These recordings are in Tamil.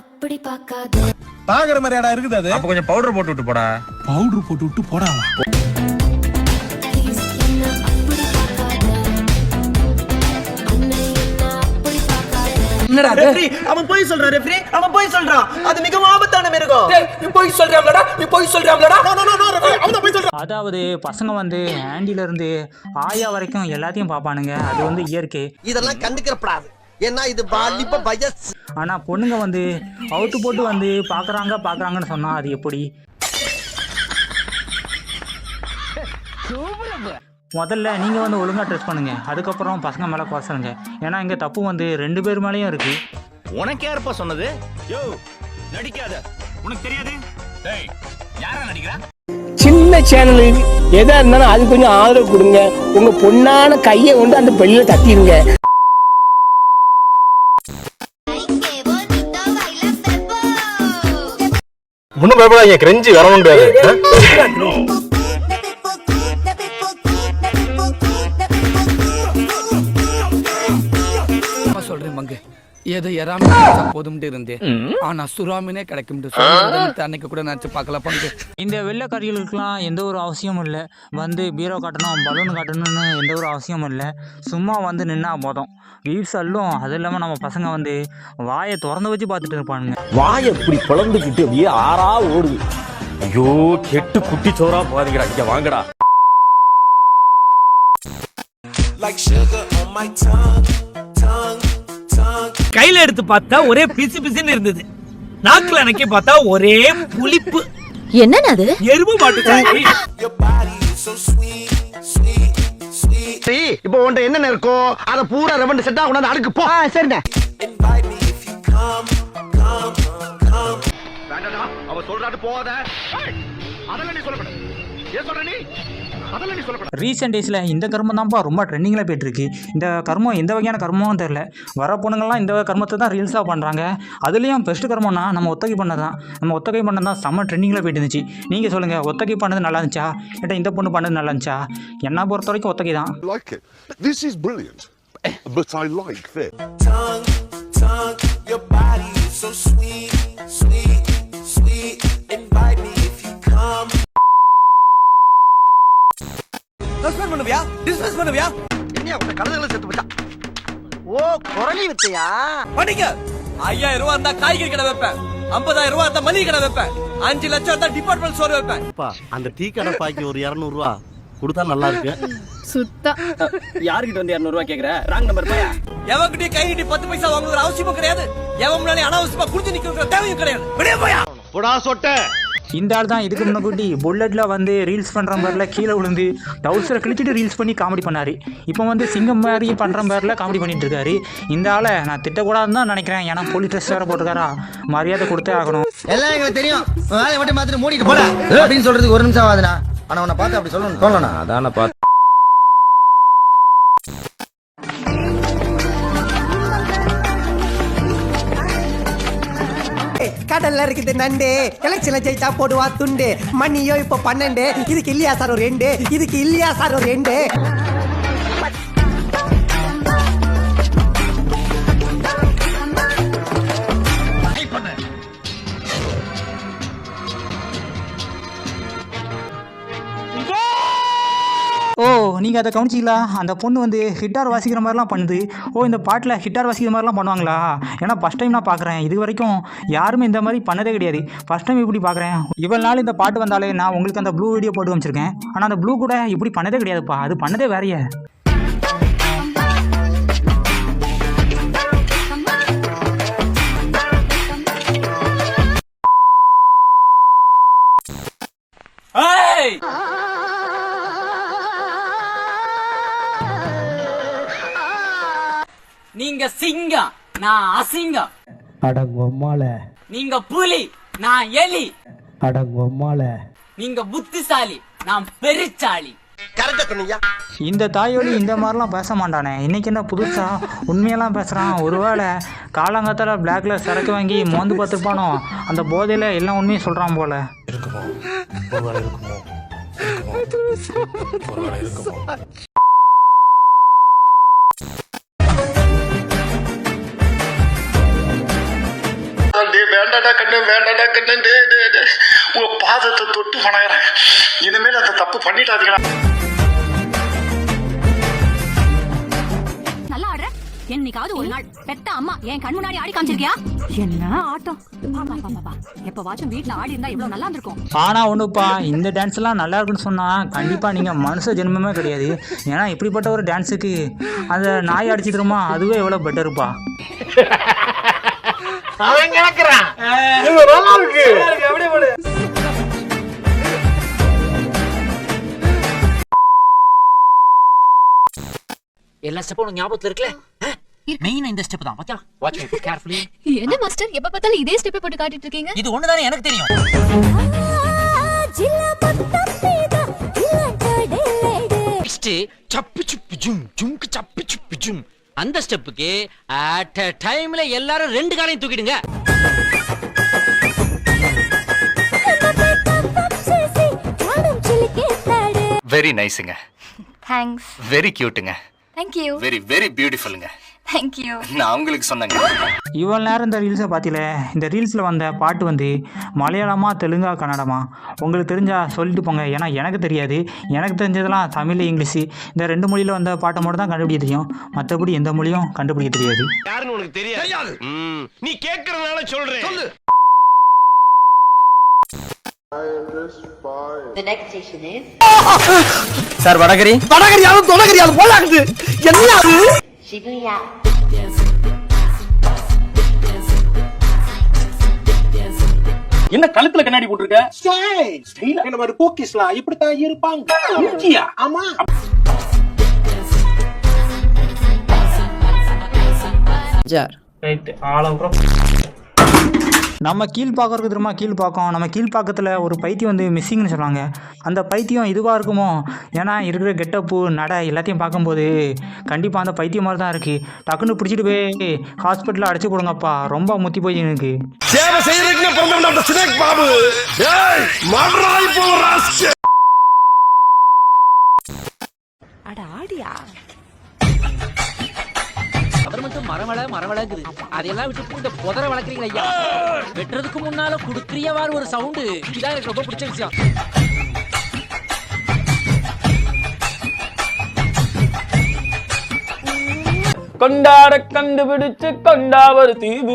அப்படி பார்க்காத. பாக்குற மாதிரியாடா இருக்குது அது? அப்ப கொஞ்சம் பவுடர் போட்டு விட்டு போடா. பவுடர் போட்டு விட்டு போடாவா ப்ளீஸ் என்ன அப்படி பார்க்காத. அண்ணன் என்ன அப்படி பார்க்காத. ரெஃப்ரி அவன் போய் சொல்றான் ரெஃப்ரி அவன் போய் சொல்றான். அது மிகவும் ஆபத்தான மிருகம். நீ போய் சொல்றாங்களடா நீ போய் அதாவது பசங்க வந்து ஹேண்டில இருந்து ஆயா வரைக்கும் எல்லாத்தையும் பார்ப்பானுங்க. அது வந்து இயற்கை. இதெல்லாம் கண்டுக்கிறப்படாது. ஏன்னா இது வாலிப வயசு ஆனா பொண்ணுங்க வந்து அவுத்து போட்டு வந்து பார்க்கறாங்க பார்க்கறாங்கன்னு சொன்னா அது எப்படி? முதல்ல நீங்க வந்து ஒழுங்கா ட்ரெஸ் பண்ணுங்க. அதுக்கப்புறம் பசங்க மேல கோசலுங்க ஏன்னா இங்க தப்பு வந்து ரெண்டு பேர் மேலேயும் இருக்கு. உனக்கு யாருப்பா சொன்னது? யோ நடிக்காத. உனக்கு தெரியாது? டேய் யாரா நடிக்கிறா? சின்ன சேனலுக்கு எதா இருந்தாலும் அது கொஞ்சம் ஆதரவு கொடுங்க. உங்க பொண்ணான கையை கொண்டு அந்த பெல்லில தட்டிடுங்க பயப்படாதீங்க கிரெஞ்சி வரவும் ஏதோ எறாம போதும்ட்டு இருந்தேன். ஆனா சுறாமினே கிடைக்கும் அன்னைக்கு கூட நினைச்சு பார்க்கல பங்கு. இந்த வெள்ளைக்காரிகளுக்கெல்லாம் எந்த ஒரு அவசியமும் இல்லை. வந்து பீரோ காட்டணும் பலூன் காட்டணும்னு எந்த ஒரு அவசியமும் இல்லை. சும்மா வந்து நின்னா போதும். வீவ்ஸ் அல்லும் அது இல்லாமல் நம்ம பசங்க வந்து வாயை திறந்து வச்சு பார்த்துட்டு இருப்பானுங்க. வாய இப்படி பிளந்துக்கிட்டு அப்படியே ஆறா ஓடுது. ஐயோ கெட்டு குட்டி சோறா போகாதீங்கடா. இங்க வாங்கடா. கையில எடுத்து பார்த்தா ஒரே பிசு பிசுன்னு இருந்தது. நாக்குல அணைக்க பார்த்தா ஒரே புளிப்பு. என்னன்னு அது? எருமை மாட்டு சாணி. இப்போ உன்ட்ட என்னென்ன இருக்கோ அத பூரா ரெவண்டு செட்டா கொண்டாந்து அடுக்கு போ. சரிண்ணே. அவ சொல்றாட்டு போகாத. அதெல்லாம் நீ சொல்லக்கூடாது. ரீசெண்ட் டேஸில் இந்த கர்மம் தான்ப்பா ரொம்ப ட்ரெண்டிங்கில் போயிட்டுருக்கு. இந்த கர்மம் எந்த வகையான கர்மமும் தெரில வர பொண்ணுங்கள்லாம் இந்த கர்மத்தை தான் ரீல்ஸாக பண்ணுறாங்க அதுலேயும் பெஸ்ட் கர்மம்னா நம்ம ஒத்தகை பண்ணது தான் நம்ம ஒத்தகை பண்ணது தான் செம்ம ட்ரெண்டிங்கில் போயிட்டு இருந்துச்சு. நீங்கள் சொல்லுங்கள் ஒத்தகை பண்ணது நல்லா இருந்துச்சா? இல்லை இந்த பொண்ணு பண்ணது நல்லா இருந்துச்சா? என்ன பொறுத்த வரைக்கும் ஒத்தகை தான். This is brilliant. But I like this. பண்ணுவியா? டிஸ்மிஸ் பண்ணுவியா? கலந்துகளை செத்து போச்சா ஓ குரலி வித்தையா? பண்ணிக்க ஐயாயிரம் ரூபா இருந்தா காய்கறி கடை வைப்பேன். ஐம்பதாயிரம் ரூபா இருந்தா மளிகை கடை வைப்பேன். அஞ்சு லட்சம் இருந்தா டிபார்ட்மெண்ட் ஸ்டோர் வைப்பேன். அந்த டீ கடை பாக்கி ஒரு இருநூறு ரூபா கொடுத்தா நல்லா இருக்கு. யார்கிட்ட வந்து இரநூறுவா கேக்குற? ராங் நம்பர் போயா? கை நீட்டி பத்து பைசா வாங்குற அவசியமும் கிடையாது. எவன் முன்னாடி அனாவசியமா குடிச்சு நிக்கிற தேவையும் கிடையாது. வெளியே போயா? போடா சொட்ட. இந்த ஆள் தான் இதுக்கு முன்னாடி புல்லட்டில் வந்து ரீல்ஸ் பண்ணுற பேரில் கீழே விழுந்து டவுசரை கிழிச்சிட்டு ரீல்ஸ் பண்ணி காமெடி பண்ணார். இப்போ வந்து சிங்கம் மாதிரி பண்ணுற பேரில் காமெடி பண்ணிட்டு இருக்காரு. இந்த ஆளை நான் திட்டக்கூடாதுன்னு தான் நினைக்கிறேன். ஏன்னா போலீஸ் ட்ரெஸ் வேறு போட்டுருக்காரா? மரியாதை கொடுத்தே ஆகணும். எல்லாம் எங்களுக்கு தெரியும். வேலையை மட்டும் மாத்திட்டு மூடிட்டு போட. அப்படின்னு சொல்றதுக்கு ஒரு நிமிஷம் ஆகுதுண்ணா ஆனா உன்னை பார்த்து அப்படி சொல்லணும். தோணலாம் அதான பார்த்து கடல்ல இருக்குது நண்டு. எலெக்ஷன்ல ஜெயிச்சா போடுவா துண்டு. மணியோ இப்போ பன்னெண்டு. இதுக்கு இல்லையா சார் ஒரு ரெண்டு இதுக்கு இல்லையா சார் ஒரு ரெண்டு நீங்கள் அதை கவனிச்சிங்களா அந்த பொண்ணு வந்து ஹிட்டார் வாசிக்கிற மாதிரிலாம் பண்ணுது. ஓ இந்த பாட்டில் ஹிட்டார் வாசிக்கிற மாதிரிலாம் பண்ணுவாங்களா? ஏன்னா ஃபஸ்ட் டைம் நான் பார்க்குறேன் இது வரைக்கும் யாருமே இந்த மாதிரி பண்ணதே கிடையாது. ஃபஸ்ட் டைம் இப்படி பார்க்குறேன் இவ்வளோ நாள் இந்த பாட்டு வந்தாலே நான் உங்களுக்கு அந்த ப்ளூ வீடியோ போட்டு வச்சுருக்கேன் ஆனால் அந்த ப்ளூ கூட இப்படி பண்ணதே கிடையாதுப்பா. அது பண்ணதே வேறையே? நான் அசிங்கம். அடங்கொம்மால நீங்க புலி நான் எலி. அடங்கொம்மால நீங்க புத்திசாலி நான் சொன்னீங்க. இந்த தாயோலி இந்த மாதிரிலாம் பேச மாட்டானே. இன்னைக்கு என்ன புதுசா உண்மையெல்லாம் பேசுகிறான் ஒருவேளை காலங்காத்தால பிளாக்ல சரக்கு வாங்கி மோந்து பார்த்துருப்பானோ? அந்த போதையில் எல்லாம் உண்மையும் சொல்கிறான் போல. And வேண்டாடா கண்ணு வேண்டாடா கண்ணு டே டே டே. உங்க பாதத்தை தொட்டு வணங்குறேன். இனிமேல் அந்த தப்பு பண்ணிட்டாதீங்களா நல்லா ஆடுற? என்னைக்காவது ஒரு நாள் பெத்த அம்மா என் கண் முன்னாடி ஆடி காமிச்சிருக்கியா? என்ன ஆட்டம்? எப்பவாச்சும் வீட்ல ஆடி இருந்தா இவ்வளவு நல்லா இருந்திருக்கும். ஆனால் ஒன்றுப்பா இந்த டான்ஸ்லாம் நல்லா இருக்குன்னு சொன்னால் கண்டிப்பாக நீங்கள் மனுஷ ஜென்மமே கிடையாது. ஏன்னா இப்படிப்பட்ட ஒரு டான்ஸுக்கு அந்த நாய் அடிச்சிக்கிறோமா அதுவே எவ்வளோ பெட்டருப்பா அவன் கேக்குறான். இது நல்லா இருக்கு எல்லா ஸ்டெப்பும் உனக்கு ஞாபகத்துல இருக்குல்ல? மெயின் இந்த ஸ்டெப் தான். பாத்தியா வாட்ச் மீ கேர்ஃபுல்லி என்ன மாஸ்டர் எப்ப பார்த்தாலும் இதே ஸ்டெப் போட்டு காட்டிட்டு இருக்கீங்க? இது ஒண்ணுதானே எனக்கு தெரியும். நெக்ஸ்ட் சப்பு சுப்பு ஜும் ஜும்க்கு சப்பு சுப்பு ஜும். அந்த ஸ்டெப்புக்கு அட் டைம்ல எல்லாரும் ரெண்டு காலையும் தூக்கிடுங்க. வெரி நைஸுங்க தேங்க்ஸ் வெரி கியூட்டுங்க தேங்க்யூ வெரி வெரி பியூட்டிஃபுல்லுங்க தேங்க்யூ நான் உங்களுக்கு சொன்னேங்க. இவ்வளோ நேரம் இந்த ரீல்ஸை பார்த்தில? இந்த ரீல்ஸில் வந்த பாட்டு வந்து மலையாளமா தெலுங்கா கன்னடமா? உங்களுக்கு தெரிஞ்சா சொல்லிட்டு போங்க. ஏன்னா எனக்கு தெரியாது. எனக்கு தெரிஞ்சதெல்லாம் தமிழ் இங்கிலீஷு. இந்த ரெண்டு மொழியில் வந்த பாட்டை மட்டும் தான் கண்டுபிடிக்க தெரியும். மற்றபடி எந்த மொழியும் கண்டுபிடிக்க தெரியாது. யாருன்னு உனக்கு தெரியாது. நீ கேக்குறதுனால சொல்றேன். சொல்லு. சார் வடகரி. வடகரியாலும் தொடகரியாலும் போலாகுது என்ன அது என்ன கழுத்துல கண்ணாடி போட்டிருக்க? ஸ்டைல். இந்த மாதிரி போக்கிஸ்லாம் இப்படித்தான் இருப்பாங்க. ஆமா. ஆளவுக்குறம் நம்ம கீழ்ப்பாக்கம் தெரியுமா? கீழ்ப்பாக்கம் நம்ம கீழ்ப்பாக்கத்தில் ஒரு பைத்தியம் வந்து மிஸ்ஸிங்னு சொல்லுவாங்க அந்த பைத்தியம் இதுவாக இருக்குமோ? ஏன்னா இருக்கிற கெட்டப்பு நடை எல்லாத்தையும் பார்க்கும்போது கண்டிப்பாக அந்த பைத்தியம் மாதிரி தான் இருக்குது டக்குன்னு பிடிச்சிட்டு போய் ஹாஸ்பிட்டலில் அடைச்சி போடுங்கப்பா ரொம்ப முத்தி போய் எனக்கு சேவை செய்யறதுக்கு பாபு. ஏய் மறுநாள் போ ராஸ்கே. அவர் மட்டும் மரவள மரவளங்குது அதையெல்லாம் விட்டு இந்த புதர வளர்க்குறீங்க ஐயா. வெட்டுறதுக்கு முன்னால குடுக்குறியவாறு ஒரு சவுண்டு இதான் எனக்கு ரொம்ப பிடிச்ச விஷயம். கொண்டாட கண்டுபிடிச்சு கொண்டாவர் தீவு.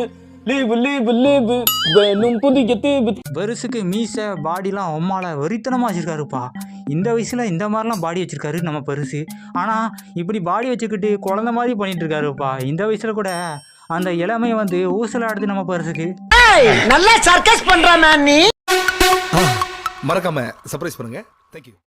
Leave leave leave. வேணும் புதிய தீவு. பெருசுக்கு மீசை பாடிலாம் ஒம்மால வெறித்தனமாக வச்சுருக்காருப்பா. இந்த வயசில் இந்த மாதிரிலாம் பாடி வச்சுருக்காரு நம்ம பெருசு. ஆனால் இப்படி பாடி வச்சுக்கிட்டு குழந்த மாதிரி பண்ணிட்டு இருக்காருப்பா இந்த வயசில் கூட அந்த இளமை வந்து ஊசலாடுது நம்ம பெருசுக்கு. நல்லா சர்க்கஸ் பண்றான் நீ. மறக்காம சர்ப்ரைஸ் பண்ணுங்க. தேங்க்யூ